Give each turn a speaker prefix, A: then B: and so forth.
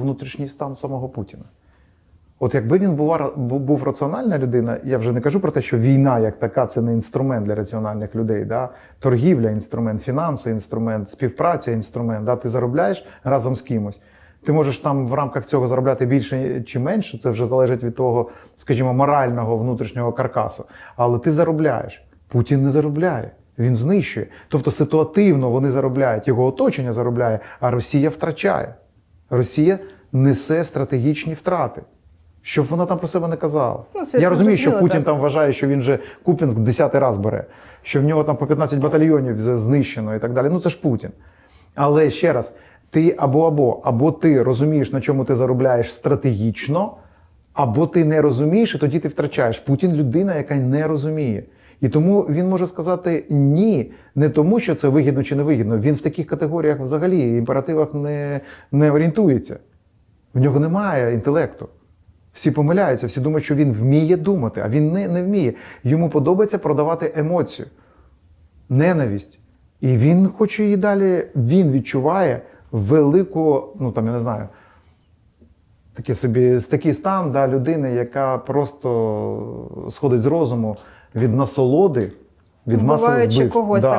A: внутрішній стан самого Путіна. От якби він був, був раціональна людина, я вже не кажу про те, що війна як така це не інструмент для раціональних людей. Да? Торгівля інструмент, фінанси інструмент, співпраця інструмент. Да? Ти заробляєш разом з кимось. Ти можеш там в рамках цього заробляти більше чи менше, це вже залежить від того, скажімо, морального внутрішнього каркасу. Але ти заробляєш. Путін не заробляє. Він знищує. Тобто ситуативно вони заробляють, його оточення заробляє, а Росія втрачає. Росія несе стратегічні втрати. Щоб вона там про себе не казала.
B: Ну, це-
A: Я
B: це
A: розумію, що Путін
B: так.
A: там вважає, що він вже Купінськ десятий раз бере, що в нього там по 15 батальйонів знищено і так далі. Ну це ж Путін. Але ще раз, ти або або, або ти розумієш, на чому ти заробляєш стратегічно, або ти не розумієш, і тоді ти втрачаєш. Путін людина, яка не розуміє. І тому він може сказати ні, не тому, що це вигідно чи не вигідно. Він в таких категоріях взагалі імперативах не, не орієнтується. В нього немає інтелекту. Всі помиляються, всі думають, що він вміє думати, а він не, не вміє. Йому подобається продавати емоцію, ненависть. І він хоче її далі. Він відчуває велику, ну там я не знаю, такий собі такий стан да, людини, яка просто сходить з розуму від насолоди, від масових
B: Вбиваючи
A: вбивств.
B: когось,
A: Да.